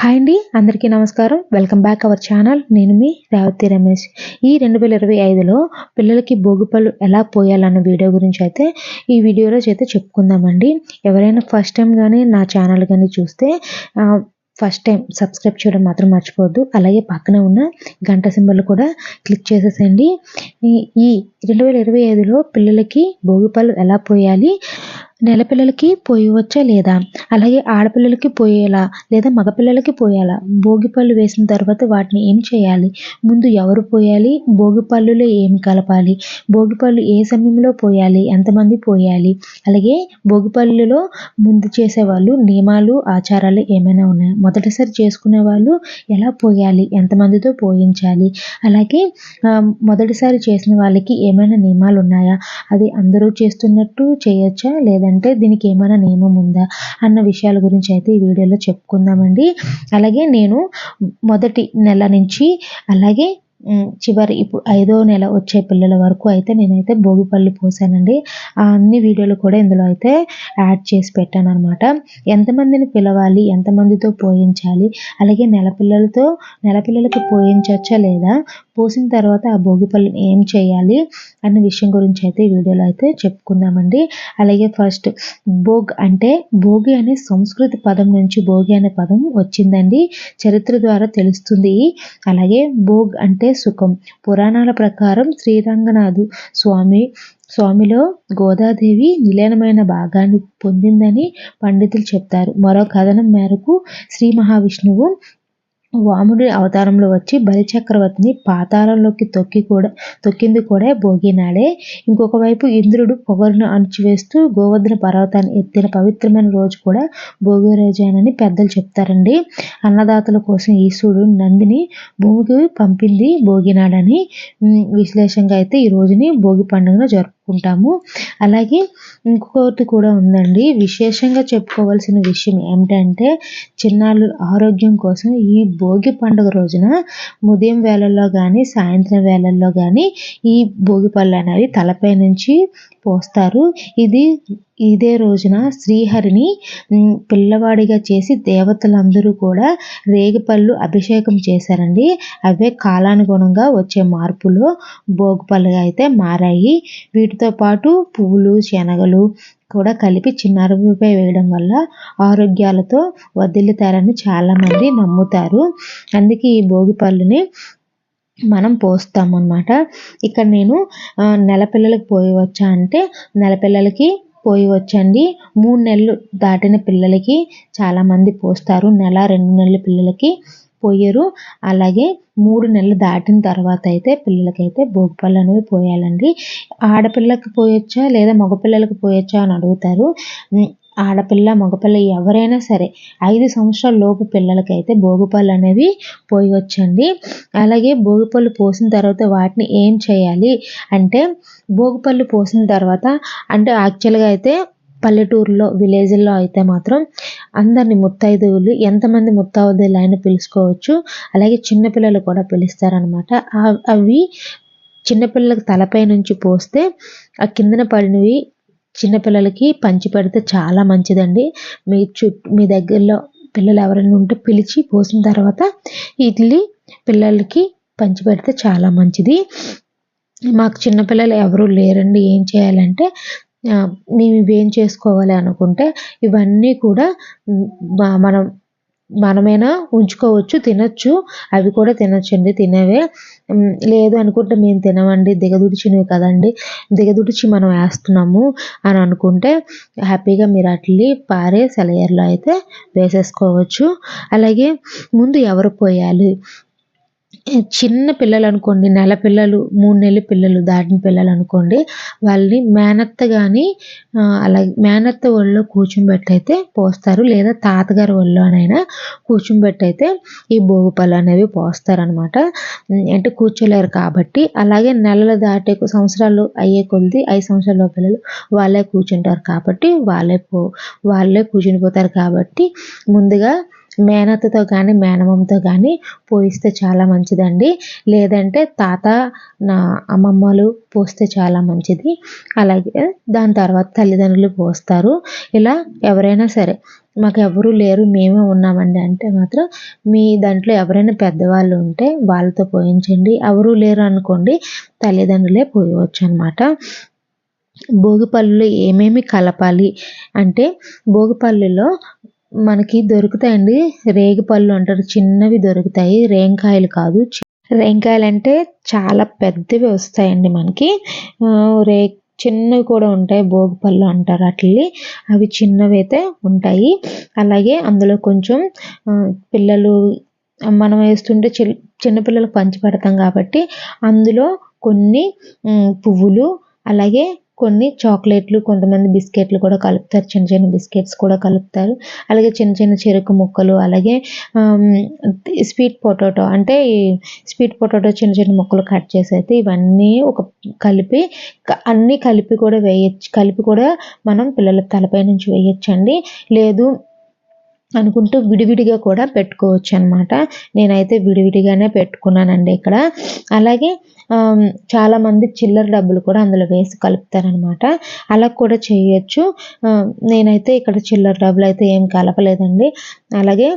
Hi అండి అందరికీ నమస్కారం. Welcome back our channel. నేను మీ రేవతి రమేష్. ఈ రెండు వేల ఇరవై ఐదులో పిల్లలకి భోగిపళ్ళు ఎలా పోయాలన్న వీడియో గురించి అయితే ఈ వీడియోలో అయితే చెప్పుకుందామండి. ఎవరైనా ఫస్ట్ టైం కానీ నా ఛానల్ కానీ చూస్తే ఫస్ట్ టైం సబ్స్క్రైబ్ చేయడం మాత్రం మర్చిపోవద్దు. అలాగే పక్కన ఉన్న గంట సింబల్ కూడా క్లిక్ చేసేసేయండి. ఈ రెండు వేల ఇరవై ఐదులో పిల్లలకి భోగిపళ్ళు ఎలా పోయాలి నెలపిల్లలకి పోయవచ్చా లేదా? అలాగే ఆడపిల్లలకి పోయేలా లేదా మగపిల్లలకి పోయాలా? భోగిపళ్ళు వేసిన తర్వాత వాటిని ఏం చేయాలి? ముందు ఎవరు పోయాలి? భోగిపళ్ళులో ఏమి కలపాలి? భోగిపళ్ళు ఏ సమయంలో పోయాలి? ఎంతమంది పోయాలి? అలాగే భోగిపళ్ళులో ముందు చేసేవాళ్ళు నియమాలు ఆచారాలు ఏమైనా ఉన్నాయా? మొదటిసారి చేసుకునే వాళ్ళు ఎలా పోయాలి? ఎంతమందితో పోయించాలి? అలాగే మొదటిసారి చేసిన వాళ్ళకి ఏమైనా నియమాలు ఉన్నాయా? అది అందరూ చేస్తున్నట్టు చేయొచ్చా లేదంటే అంటే దీనికి ఏమైనా నియమం ఉందా అన్న విషయాల గురించి అయితే ఈ వీడియోలో చెప్పుకుందామండి. అలాగే నేను మొదటి నెల నుంచి అలాగే చివరి ఇప్పుడు ఐదో నెల వచ్చే పిల్లల వరకు అయితే నేనైతే భోగిపళ్ళు పోసానండి. ఆ అన్ని వీడియోలు కూడా ఇందులో అయితే యాడ్ చేసి పెట్టాను అనమాట ఎంతమందిని పిలవాలి ఎంతమందితో పోయించాలి అలాగే నెల పిల్లలతో నెల పిల్లలకి పోయించవచ్చా లేదా పోసిన తర్వాత ఆ భోగి పళ్ళని ఏం చేయాలి అన్న విషయం గురించి అయితే ఈ వీడియోలో అయితే చెప్పుకుందామండి. అలాగే ఫస్ట్ భోగ్ అంటే భోగి అనే సంస్కృతి పదం నుంచి భోగి అనే పదం వచ్చిందండి. చరిత్ర ద్వారా తెలుస్తుంది. అలాగే భోగ్ అంటే సుఖం. పురాణాల ప్రకారం శ్రీరంగనాథు స్వామి స్వామిలో గోదాదేవి నిలయనమైన భాగాన్ని పొందిందని పండితులు చెప్తారు. మరో కథనం మేరకు శ్రీ మహావిష్ణువు వాముడి అవతారంలో వచ్చి బలిచక్రవర్తిని పాతాళంలోకి తొక్కి కూడా తొక్కింది కూడా భోగినాడే ఇంకొక వైపు ఇంద్రుడు పొగరును అణచివేస్తూ గోవర్ధన పర్వతాన్ని ఎత్తిన పవిత్రమైన రోజు కూడా భోగి రోజేనని పెద్దలు చెప్తారండి. అన్నదాతల కోసం ఈశ్వరుడు నందిని భూమికి పంపింది భోగినాడని విశ్లేషంగా అయితే ఈ రోజుని భోగి పండుగను జరుపు చెప్పుకుంటాము. అలాగే ఇంకొకటి కూడా ఉందండి. విశేషంగా చెప్పుకోవాల్సిన విషయం ఏమిటంటే చిన్నారుల ఆరోగ్యం కోసం ఈ భోగి పండుగ రోజున ఉదయం వేళల్లో కానీ సాయంత్రం వేళల్లో కానీ ఈ భోగి పళ్ళు అనేవి తలపై నుంచి పోస్తారు. ఇది ఇదే రోజున శ్రీహరిని పిల్లవాడిగా చేసి దేవతలందరూ కూడా రేగిపళ్ళు అభిషేకం చేశారండి. అవే కాలానుగుణంగా వచ్చే మార్పులో భోగిపళ్ళుగా అయితే మారాయి. వీటితో పాటు పువ్వులు శనగలు కూడా కలిపి చిన్నారుపై వేయడం వల్ల ఆరోగ్యాలతో వదిలితారని చాలామంది నమ్ముతారు. అందుకే ఈ భోగిపళ్ళుని మనం పోస్తామన్నమాట. ఇక్కడ నేను నెల పిల్లలకి పోయవచ్చా అంటే నెల పిల్లలకి పోయవచ్చండి మూడు నెలలు దాటిన పిల్లలకి చాలామంది పోస్తారు. నెల రెండు నెలల పిల్లలకి పోయరు. అలాగే మూడు నెలలు దాటిన తర్వాత అయితే పిల్లలకైతే భోగిపళ్ళు అనేవి పోయాలండి. ఆడపిల్లకి పోయొచ్చా లేదా మగపిల్లలకి పోయొచ్చా అని అడుగుతారు. ఆడపిల్ల మగపిల్ల ఎవరైనా సరే ఐదు సంవత్సరాల లోపు పిల్లలకైతే భోగిపళ్ళు అనేవి పోయవచ్చండి అలాగే భోగిపళ్ళు పోసిన తర్వాత వాటిని ఏం చేయాలి అంటే భోగిపళ్ళు పోసిన తర్వాత అంటే యాక్చువల్గా అయితే పల్లెటూరులో విలేజ్లో అయితే మాత్రం అందరిని ముత్తైదువులు ఎంతమంది ముత్తైదువులు అయినా పిలుచుకోవచ్చు. అలాగే చిన్నపిల్లలు కూడా పిలుస్తారనమాట అవి చిన్నపిల్లలకి తలపై నుంచి పోస్తే ఆ కిందన పడినవి చిన్నపిల్లలకి పంచి పెడితే చాలా మంచిదండి. మీ చుట్టూ మీ దగ్గరలో పిల్లలు ఎవరైనా ఉంటే పిలిచి పోసిన తర్వాత ఇడ్లీ పిల్లలకి పంచి పెడితే చాలా మంచిది. మాకు చిన్నపిల్లలు ఎవరు లేరండి. ఏం చేయాలంటే మేము ఇవేం చేసుకోవాలి అనుకుంటే ఇవన్నీ కూడా మనం మనమైనా ఉంచుకోవచ్చు తినచ్చు. అవి కూడా తినచ్చండి తినేవే. లేదు అనుకుంటే మేము తినమండి దిగదుడిచినవి కదండి. దిగదుడిచి మనం వేస్తున్నాము అని అనుకుంటే హ్యాపీగా మీరు అట్లీ పారే సెలయర్లో అయితే వేసేసుకోవచ్చు. అలాగే ముందు ఎవరు పోయాలి? చిన్న పిల్లలు అనుకోండి నెల పిల్లలు మూడు నెలల పిల్లలు దాటిన పిల్లలు అనుకోండి వాళ్ళని మేనత్త కానీ అలాగే మేనత్త ఒళ్ళో కూర్చోబెట్టి అయితే పోస్తారు. లేదా తాతగారి ఒళ్ళోనైనా కూర్చోబెట్టి అయితే ఈ భోగిపళ్ళు అనేవి పోస్తారనమాట. అంటే కూర్చోలేరు కాబట్టి. అలాగే నెలలు దాటే సంవత్సరాలు అయ్యే కొద్ది ఐదు సంవత్సరాల పిల్లలు వాళ్ళే కూర్చుంటారు కాబట్టి వాళ్ళే పో వాళ్ళే కూర్చుని పోతారు కాబట్టి ముందుగా మేనత్తతో కానీ మేనమామతో కానీ పోయిస్తే చాలా మంచిదండి. లేదంటే తాత నా అమ్మమ్మలు పోస్తే చాలా మంచిది. అలాగే దాని తర్వాత తల్లిదండ్రులు పోస్తారు. ఇలా ఎవరైనా సరే మాకు ఎవరు లేరు మేమే ఉన్నామండి అంటే మాత్రం మీ దాంట్లో ఎవరైనా పెద్దవాళ్ళు ఉంటే వాళ్ళతో పోయించండి. ఎవరు లేరు అనుకోండి తల్లిదండ్రులే పోయవచ్చు అనమాట భోగిపళ్ళులో ఏమేమి కలపాలి అంటే భోగిపళ్ళులో మనకి దొరుకుతాయండి. రేగి పళ్ళు అంటారు. చిన్నవి దొరుకుతాయి. రేంకాయలు కాదు. రేంకాయలు అంటే చాలా పెద్దవి వస్తాయండి మనకి. రే చిన్నవి కూడా ఉంటాయి. భోగిపళ్ళు అంటారు అట్లని అవి చిన్నవి అయితే ఉంటాయి. అలాగే అందులో కొంచెం పిల్లలు మనం వేస్తుంటే చి చిన్నపిల్లలకు పంచి పెడతాం కాబట్టి అందులో కొన్ని పువ్వులు అలాగే కొన్ని చాక్లెట్లు కొంతమంది బిస్కెట్లు కూడా కలుపుతారు. చిన్న చిన్న బిస్కెట్స్ కూడా కలుపుతారు. అలాగే చిన్న చిన్న చెరుకు ముక్కలు అలాగే స్వీట్ పొటాటో అంటే స్వీట్ పొటాటో చిన్న చిన్న ముక్కలు కట్ చేసి అయితే ఇవన్నీ ఒక కలిపి అన్నీ కలిపి కూడా వేయచ్చు కలిపి కూడా మనం పిల్లల తలపై నుంచి వేయచ్చండి. లేదు అనుకుంటూ విడివిడిగా కూడా పెట్టుకోవచ్చు అనమాట నేనైతే విడివిడిగానే పెట్టుకున్నానండి ఇక్కడ. అలాగే చాలామంది చిల్లర డబ్బులు కూడా అందులో వేసి కలుపుతారనమాట అలా కూడా చేయొచ్చు. నేనైతే ఇక్కడ చిల్లర డబ్బులు అయితే ఏం కలపలేదండి. అలాగే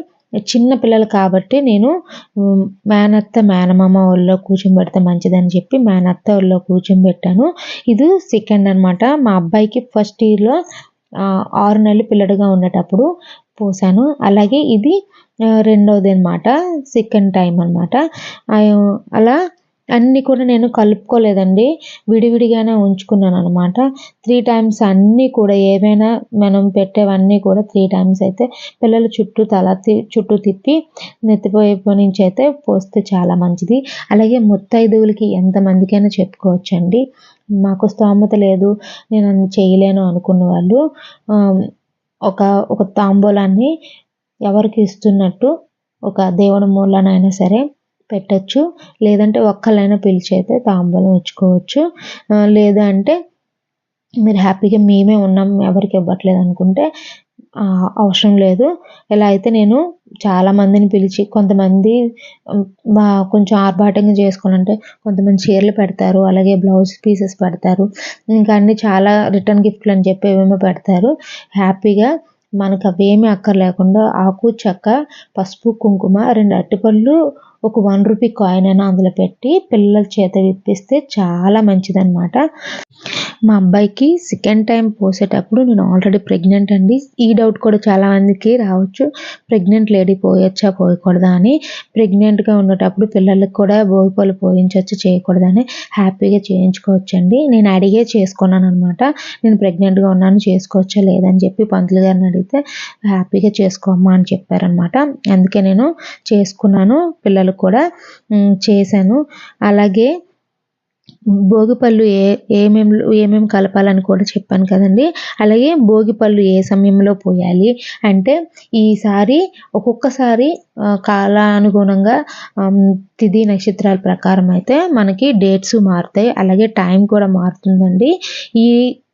చిన్న పిల్లలు కాబట్టి నేను మేనత్త మేనమామ ఒళ్ళో కూర్చోబెడితే మంచిదని చెప్పి మేనత్త ఒళ్ళో కూర్చోబెట్టాను ఇది సెకండ్ అనమాట మా అబ్బాయికి ఫస్ట్ ఇయర్లో ఆరు నెలలు పిల్లడిగా ఉండేటప్పుడు పోసాను. అలాగే ఇది రెండవది అనమాట సెకండ్ టైం అనమాట అలా అన్నీ కూడా నేను కలుపుకోలేదండి. విడివిడిగానే ఉంచుకున్నాను అనమాట త్రీ టైమ్స్ అన్నీ కూడా ఏవైనా మనం పెట్టేవన్నీ కూడా త్రీ టైమ్స్ అయితే పిల్లలు చుట్టూ తల చుట్టూ తిప్పి నెత్తిపోయే నుంచి అయితే పోస్తే చాలా మంచిది. అలాగే ముత్తైదువులకి ఎంతమందికైనా చెప్పుకోవచ్చండి. మాకు స్తోమత లేదు. నేను అన్ని చేయలేను అనుకున్న వాళ్ళు. ఒక ఒక తాంబూలాన్ని ఎవరికి ఇస్తున్నట్టు ఒక దేవుడి మూలనైనా సరే పెట్టచ్చు. లేదంటే ఒక్కళ్ళైనా పిలిచి అయితే తాంబూలం ఇచ్చుకోవచ్చు. లేదంటే అంటే మీరు హ్యాపీగా మేమే ఉన్నాం ఎవరికి ఇవ్వట్లేదు అనుకుంటే అవసరం లేదు. ఇలా అయితే నేను చాలామందిని పిలిచి కొంతమంది కొంచెం ఆర్భాటంగా చేసుకోవాలంటే కొంతమంది చీరలు పెడతారు అలాగే బ్లౌజ్ పీసెస్ పెడతారు. ఇంకా అన్నీ చాలా రిటర్న్ గిఫ్ట్లు అని చెప్పి ఏమేమో పెడతారు. హ్యాపీగా మనకు అవేమీ అక్కర్లేకుండా ఆకు చెక్క పసుపు కుంకుమ రెండు అరటిపళ్ళు ఒక వన్ రూపీ కాయిన్ అయినా అందులో పెట్టి పిల్లల చేత విప్పిస్తే చాలా మంచిదన్నమాట. మా అబ్బాయికి సెకండ్ టైం పోసేటప్పుడు నేను ఆల్రెడీ ప్రెగ్నెంట్ అండి. ఈ డౌట్ కూడా చాలా మందికి రావచ్చు. ప్రెగ్నెంట్ లేడీ పోయొచ్చా పోయకూడదా అని. ప్రెగ్నెంట్గా ఉండేటప్పుడు పిల్లలకు కూడా బోయిపోలు పోయించవచ్చు చేయకూడదని హ్యాపీగా చేయించుకోవచ్చండి. నేను అడిగే చేసుకున్నాను అనమాట నేను ప్రెగ్నెంట్గా ఉన్నాను చేసుకోవచ్చా లేదని చెప్పి పంతులు గారిని అడిగితే హ్యాపీగా చేసుకోమ్మా అని చెప్పారనమాట అందుకే నేను చేసుకున్నాను పిల్లలకు కూడా చేశాను. అలాగే భోగిపళ్ళు ఏ ఏమేమి ఏమేమి కలపాలని కూడా చెప్పాను కదండి. అలాగే భోగిపళ్ళు ఏ సమయంలో పోయాలి అంటే ఈసారి ఒక్కొక్కసారి కాలానుగుణంగా తిథి నక్షత్రాల ప్రకారం అయితే మనకి డేట్స్ మారుతాయి. అలాగే టైం కూడా మారుతుందండి. ఈ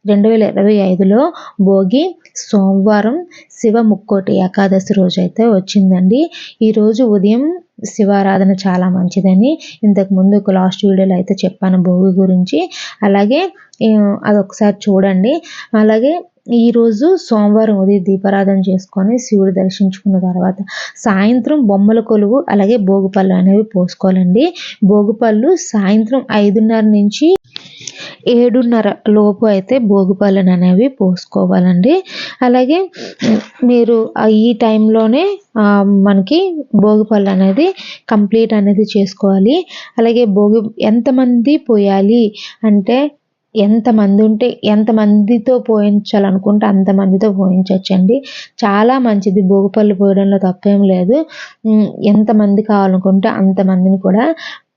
రెండు వేల ఇరవై ఐదులో భోగి సోమవారం శివ ముక్కోటి ఏకాదశి రోజు అయితే వచ్చిందండి ఈరోజు ఉదయం శివారాధన చాలా మంచిదని ఇంతకు ముందు ఒక లాస్ట్ వీడియోలో అయితే చెప్పాను భోగి గురించి. అలాగే అదొకసారి చూడండి. అలాగే ఈరోజు సోమవారం ఉదయం దీపారాధన చేసుకొని శివుడు దర్శించుకున్న తర్వాత సాయంత్రం బొమ్మల కొలువు అలాగే భోగిపళ్ళు అనేవి పోసుకోవాలండి. భోగిపళ్ళు సాయంత్రం ఐదున్నర నుంచి ఏడున్నర లోపు అయితే భోగిపళ్ళను అనేవి పోసుకోవాలండి. అలాగే మీరు ఈ టైంలోనే మనకి భోగిపళ్ళు అనేది కంప్లీట్ అనేది చేసుకోవాలి. అలాగే భోగి ఎంతమంది పోయాలి అంటే ఎంతమంది ఉంటే ఎంతమందితో పోయించాలనుకుంటే అంతమందితో పోయించవచ్చండి చాలా మంచిది భోగిపళ్ళు పోయడంలో తప్పేం లేదు. ఎంతమంది కావాలనుకుంటే అంతమందిని కూడా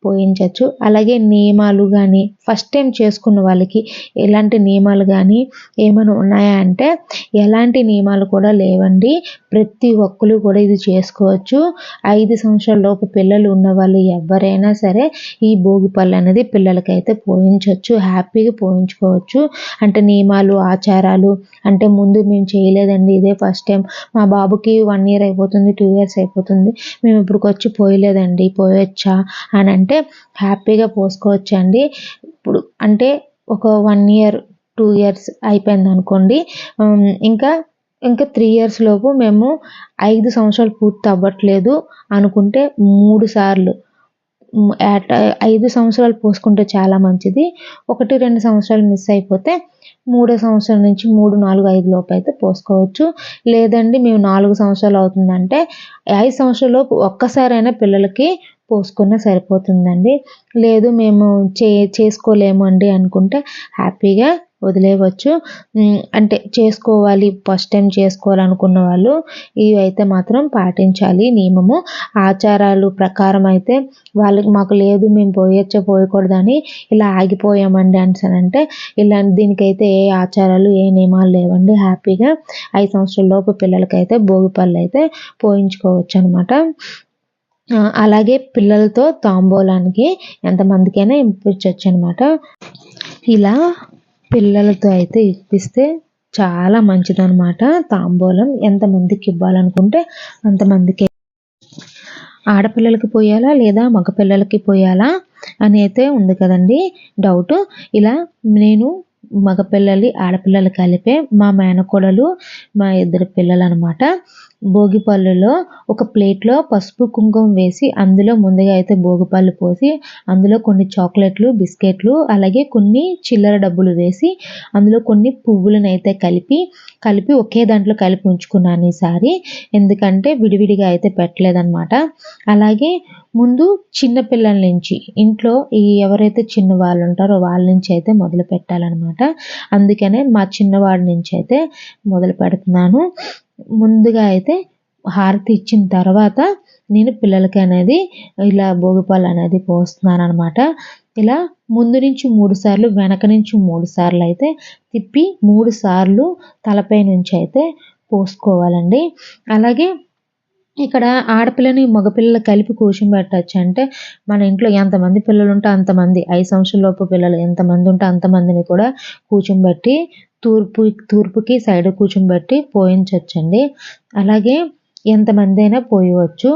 పోయించవచ్చు అలాగే నియమాలు కానీ ఫస్ట్ టైం చేసుకున్న వాళ్ళకి ఎలాంటి నియమాలు కానీ ఏమైనా ఉన్నాయా అంటే ఎలాంటి నియమాలు కూడా లేవండి. ప్రతి ఒక్కరు కూడా ఇది చేసుకోవచ్చు. ఐదు సంవత్సరాల లోపు పిల్లలు ఉన్న వాళ్ళు ఎవరైనా సరే ఈ భోగి పళ్ళు అనేది పిల్లలకైతే పోయించవచ్చు. హ్యాపీగా పోయించుకోవచ్చు. అంటే నియమాలు ఆచారాలు అంటే ముందు మేము చేయలేదండి ఇదే ఫస్ట్ టైం మా బాబుకి వన్ ఇయర్ అయిపోతుంది టూ ఇయర్స్ అయిపోతుంది. మేము ఇప్పటికొచ్చి పోయలేదండి పోయొచ్చా అని అంటే హ్యాపీగా పోసుకోవచ్చండి. ఇప్పుడు అంటే ఒక వన్ ఇయర్ టూ ఇయర్స్ అయిపోయింది అనుకోండి. ఇంకా ఇంకా త్రీ ఇయర్స్ లోపు మేము ఐదు సంవత్సరాలు పూర్తి అవ్వట్లేదు అనుకుంటే మూడు సార్లు. ఐదు సంవత్సరాలు పోసుకుంటే చాలా మంచిది. ఒకటి రెండు సంవత్సరాలు మిస్ అయిపోతే మూడో సంవత్సరం నుంచి మూడు నాలుగు ఐదు లోపు అయితే పోసుకోవచ్చు. లేదండి మేము నాలుగు సంవత్సరాలు అవుతుందంటే ఐదు సంవత్సరాలలోపు ఒక్కసారైనా పిల్లలకి పోసుకున్న సరిపోతుందండి. లేదు మేము చే చేసుకోలేము అండి అనుకుంటే హ్యాపీగా వదిలేయవచ్చు. అంటే చేసుకోవాలి ఫస్ట్ టైం చేసుకోవాలనుకున్న వాళ్ళు ఇవి అయితే మాత్రం పాటించాలి. నియమము ఆచారాలు ప్రకారం అయితే వాళ్ళకి మాకు లేదు మేము పోయొచ్చో పోయకూడదని ఇలా ఆగిపోయామండి అంటే ఇలా దీనికైతే ఏ ఆచారాలు ఏ నియమాలు లేవండి. హ్యాపీగా ఐదు సంవత్సరాల లోపు పిల్లలకైతే భోగి పళ్ళు అయితే పోయించుకోవచ్చు అనమాట అలాగే పిల్లలతో తాంబూలానికి ఎంతమందికైనా ఇప్పించవచ్చు అనమాట ఇలా పిల్లలతో అయితే ఇప్పిస్తే చాలా మంచిదన్నమాట తాంబూలం. ఎంతమందికి ఇవ్వాలనుకుంటే అంతమందికి. ఆడపిల్లలకి పోయాలా లేదా మగపిల్లలకి పోయాలా అని అయితే ఉంది కదండి డౌట్. ఇలా నేను మగపిల్లలు ఆడపిల్లలు కలిపే మా మేనకోడలు మా ఇద్దరు పిల్లలు అనమాట భోగిపళ్ళులో ఒక ప్లేట్లో పసుపు కుంకుమ వేసి అందులో ముందుగా అయితే భోగిపళ్ళు పోసి అందులో కొన్ని చాక్లెట్లు బిస్కెట్లు అలాగే కొన్ని చిల్లర డబ్బులు వేసి అందులో కొన్ని పువ్వులను అయితే కలిపి కలిపి ఒకే దాంట్లో కలిపి ఉంచుకున్నాను ఈసారి. ఎందుకంటే విడివిడిగా అయితే పెట్టలేదన్నమాట. అలాగే ముందు చిన్న పిల్లల నుంచి ఇంట్లో ఈ ఎవరైతే చిన్న వాళ్ళు ఉంటారో వాళ్ళ నుంచి అయితే మొదలు పెట్టాలన్నమాట. అందుకనే మా చిన్నవాడి నుంచి అయితే మొదలు పెడుతున్నాను. ముందుగా అయితే హారతి ఇచ్చిన తర్వాత నేను పిల్లలకి అనేది ఇలా భోగిపాలు అనేది పోస్తున్నాను అనమాట ఇలా ముందు నుంచి మూడు సార్లు వెనక నుంచి మూడు సార్లు అయితే తిప్పి మూడు సార్లు తలపై నుంచి అయితే పోసుకోవాలండి. అలాగే ఇక్కడ ఆడపిల్లని మగపిల్లలు కలిపి కూర్చోబెట్టచ్చు అంటే మన ఇంట్లో ఎంతమంది పిల్లలు ఉంటే అంతమంది ఐదు సంవత్సరాల లోపు పిల్లలు ఎంతమంది ఉంటే అంతమందిని కూడా కూర్చోబెట్టి తూర్పు తూర్పుకి సైడ్ కూర్చోబెట్టి పోయించవచ్చండి అలాగే ఎంతమంది అయినా పోయవచ్చు.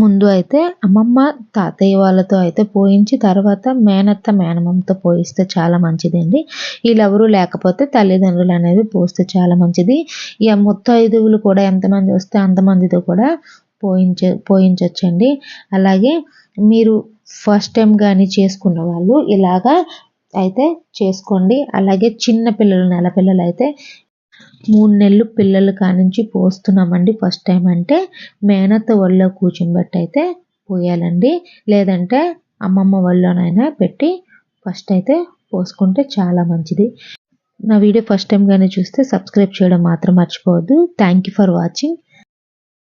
ముందు అయితే అమ్మమ్మ తాతయ్య వాళ్ళతో అయితే పోయించి తర్వాత మేనత్త మేనమామతో పోయిస్తే చాలా మంచిదండి. వీళ్ళెవరూ లేకపోతే తల్లిదండ్రులు అనేది పోస్తే చాలా మంచిది. ఇక ముత్తైదువులు కూడా ఎంతమంది వస్తే అంతమందితో కూడా పోయించ పోయించవచ్చండి అలాగే మీరు ఫస్ట్ టైం కానీ చేసుకున్న వాళ్ళు ఇలాగా అయితే చేసుకోండి. అలాగే చిన్న పిల్లలు నెల పిల్లలు అయితే మూడు నెలలు పిల్లలు కానించి పోస్తున్నామండి ఫస్ట్ టైం అంటే మేనత్త వల్ల కూర్చోబెట్టి అయితే పోయాలండి. లేదంటే అమ్మమ్మ వల్లనైనా పెట్టి ఫస్ట్ అయితే పోసుకుంటే చాలా మంచిది. నా వీడియో ఫస్ట్ టైం కానీ చూస్తే సబ్స్క్రైబ్ చేయడం మాత్రం మర్చిపోవద్దు. Thank you for watching